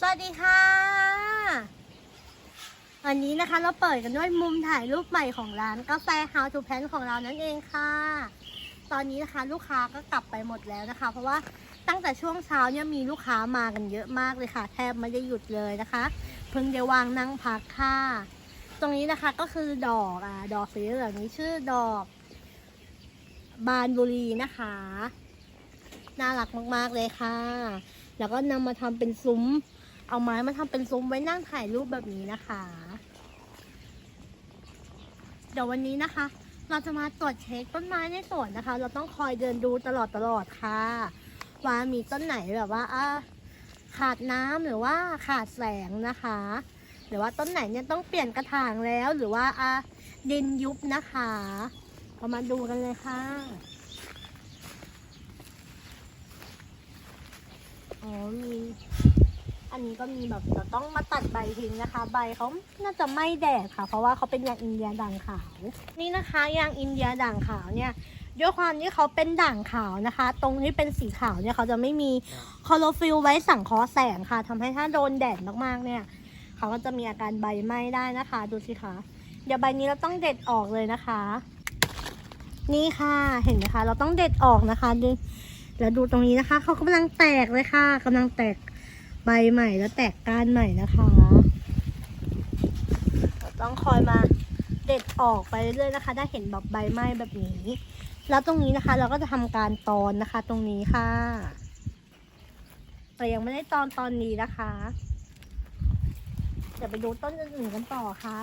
สวัสดีค่ะ วันนี้นะคะเราเปิดกันด้วยมุมถ่ายรูปใหม่ของร้านกาแฟ How to Plan ของเรานั่นเองค่ะ ตอนนี้นะคะลูกค้าก็กลับไปหมดแล้วนะคะ เพราะว่าตั้งแต่ช่วงเช้าเนี่ยมีลูกค้ามากันเยอะมากเลยค่ะ แทบไม่ได้หยุดเลยนะคะ เพิ่งได้วางนั่งพักค่ะ ตรงนี้นะคะก็คือดอกอะดอกสีเหลืองนี้ชื่อดอก บานบุรีนะคะน่ารักมาก ๆ เลยค่ะ แล้วก็นำมาทำเป็นซุ้ม เอาไม้มาทำเป็นซุ้มไว้นั่งถ่ายรูปแบบนี้นะคะ เดี๋ยววันนี้นะคะ เราจะมาตรวจเช็คต้นไม้ในสวนนะคะ เราต้องคอยเดินดูตลอดตลอดค่ะ ว่ามีต้นไหนแบบว่าอะขาดน้ำหรือว่าขาดแสงนะคะ หรือว่าต้นไหนเนี่ยต้องเปลี่ยนกระถางแล้วหรือว่าอะดินยุบนะคะเรามาดูกันเลยค่ะอ๋อมี อันนี้ก็มีแบบเราต้องมาตัดใบทิ้งนะคะ ใบเขาน่าจะไม่แดดค่ะ เพราะว่าเขาเป็นยางอินเดียด่างขาว นี่นะคะยางอินเดียด่างขาวเนี่ยด้วยความที่เขาเป็นด่างขาวนะคะ ตรงที่เป็นสีขาวเนี่ยเขาจะไม่มีคลอโรฟิลไว้สังเคราะห์แสงค่ะทำให้ถ้าโดนแดดมากๆเนี่ย เขาก็จะมีอาการใบไหม้ได้นะคะ ดูสิคะเดี๋ยวใบนี้เราต้องเด็ดออกเลยนะคะ นี่ค่ะเห็นไหมคะ เราต้องเด็ดออกนะคะดูแล้วดูตรงนี้นะคะ เขากำลังแตกเลยค่ะกำลังแตก ใบใหม่แล้วแตกก้านใหม่นะคะต้องคอยมาเด็ดออกไปเรื่อยๆนะคะได้เห็นแบบใบไหม้แบบนี้ แล้วตรงนี้นะคะ เราก็จะทำการตอนนะคะ ตรงนี้ค่ะ แต่ยังไม่ได้ตอนตอนนี้นะคะเดี๋ยวไปดูต้นอื่นๆกันต่อค่ะ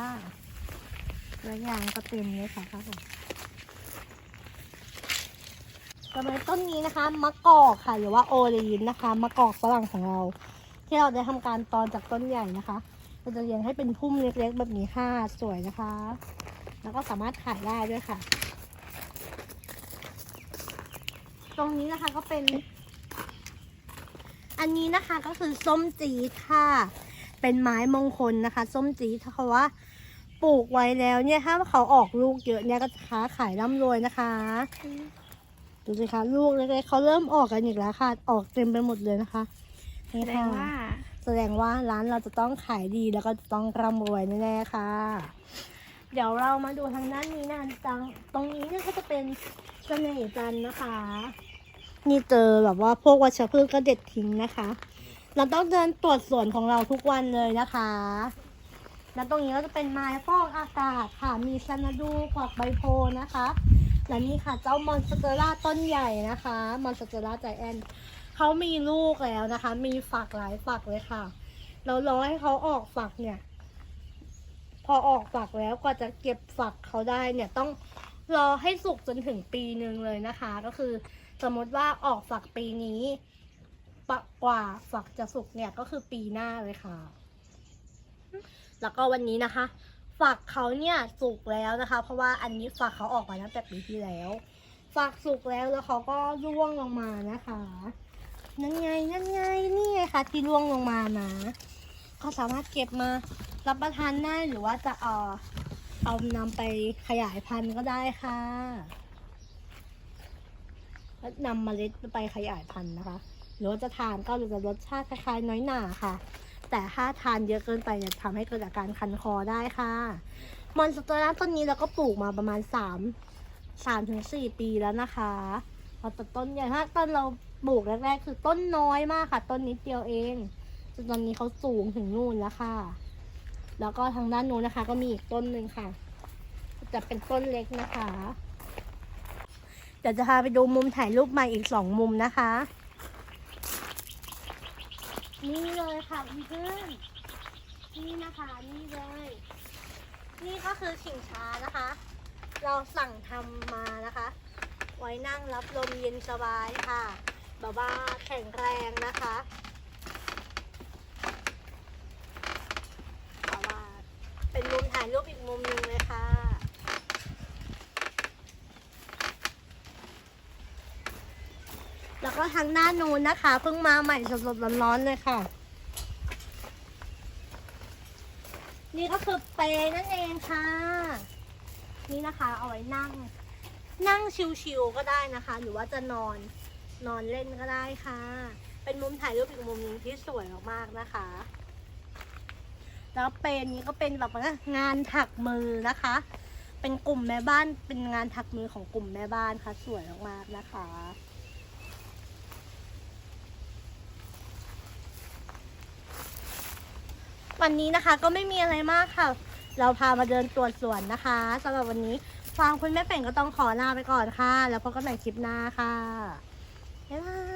แล้วยางก็เต็มเลยค่ะครับผมต่อไปต้นนี้นะคะมะกอกค่ะ หรือว่าโอลีนนะคะมะกอกฝรั่งของเรา ที่เราได้ทำการตอนจากต้นใหญ่นะคะ เราจะเรียงให้เป็นพุ่มเล็กๆแบบนี้ค่ะสวยนะคะ แล้วก็สามารถขายได้ด้วยค่ะ ตรงนี้นะคะก็เป็น อันนี้นะคะก็คือส้มจีดค่ะ เป็นไม้มงคลนะคะ ส้มจีดถ้าเขาว่าปลูกไว้แล้วเนี่ยถ้าเขาออกลูกเยอะเนี่ยก็จะค้าขายร่ำรวยนะคะดูสิคะลูกเล็กๆเขาเริ่มออกกันอีกแล้วค่ะ ออกเต็มไปหมดเลยนะคะ แสนี่ดค่ะงว่า แสดงว่าร้านเราจะต้องขายดีแล้วก็จะต้องร่ำรวยแน่ๆค่ะ เดี๋ยวเรามาดูทางด้านนี้นะจังตรงนี้เนี่ยก็จะเป็นเสน่ห์จันทร์นะคะ นี่เจอแบบว่าพวกวัชพืชก็เด็ดทิ้งนะคะ เราต้องเดินตรวจสวนของเราทุกวันเลยนะคะ แล้วตรงนี้ก็จะเป็นไม้ฟอกอากาศค่ะ มีซานาดูกวักใบโพนะคะและนี่ค่ะเจ้ามอนสเตอร่าต้นใหญ่นะคะ มอนสเตอร่าใจแอน เขามีลูกแล้วนะคะ มีฝักหลายฝักเลยค่ะ เรารอให้เขาออกฝักเนี่ย พอออกฝักแล้วกว่าจะเก็บฝักเขาได้เนี่ยต้องรอให้สุกจนถึงปีหนึ่งเลยนะคะ ก็คือ สมมติว่าออกฝักปีนี้ปะกว่าฝักจะสุกเนี่ยก็คือปีหน้าเลยค่ะ แล้วก็วันนี้นะคะ ฝักเขาเนี่ยสุกแล้วนะคะ เพราะว่าอันนี้ฝักเขาออกมาตั้งแต่ปีที่แล้ว ฝักสุกแล้วแล้วเขาก็ร่วงลงมานะคะ นั่นไงนั่นไงนี่ไงคะที่ร่วงลงมานะก็สามารถเก็บมารับประทานได้หรือว่าจะเออเอานำไปขยายพันธุ์ก็ได้ค่ะแล้วนำเมล็ดไปขยายพันธุ์นะคะ หรือว่าจะทานก็จะรสชาติคล้ายๆน้อยหนาค่ะ แต่ถ้าทานเยอะเกินไปเนี่ยทำให้เกิดอาการคันคอได้ค่ะมอนสเตอร่าต้นนี้เราก็ปลูกมาประมาณสามสามถึงสี่ปีแล้วนะคะพอต,ต้นใหญ่ถ้าต้นเรา ปลูกแรกๆ คือต้นน้อยมากค่ะ ต้นนิดเดียวเองจนตอนนี้เขาสูงถึงนู่นแล้วค่ะ แล้วก็ทางด้านนู้นนะคะ ก็มีอีกต้นหนึ่งค่ะจะเป็นต้นเล็กนะคะ เดี๋ยวจะพาไปดูมุมถ่ายรูปใหม่อีกสองมุมนะคะ นี่เลยค่ะเพื่อนนี่นะคะนี่เลย นี่ก็คือชิงช้านะคะ เราสั่งทำมานะคะ ไว้นั่งรับลมเย็นสบายค่ะ แบบว่าแข็งแรงนะคะแบบว่าเป็นมุมถ่ายรูปอีกมุมหนึ่งเลยค่ะ แล้วก็ทางหน้านู้นนะคะเพิ่งมาใหม่สดๆร้อนๆเลยค่ะ นี่ก็คือเปลนั่นเองค่ะ นี่นะคะเอาไว้นั่งนั่งชิวๆก็ได้นะคะ หรือว่าจะนอน นอนเล่นก็ได้ค่ะ เป็นมุมถ่ายรูปอีกมุมหนึ่งที่สวยมากๆนะคะ แล้วเป็นนี้ก็เป็นแบบว่างานถักมือนะคะ เป็นกลุ่มแม่บ้านเป็นงานถักมือของกลุ่มแม่บ้านค่ะ สวยมากๆนะคะวันนี้นะคะก็ไม่มีอะไรมากค่ะ เราพามาเดินตรวจสวนนะคะสำหรับวันนี้ฟางคุณแม่เป่งก็ต้องขอลาไปก่อนค่ะ แล้วพบกันใหม่คลิปหน้าค่ะ 来啦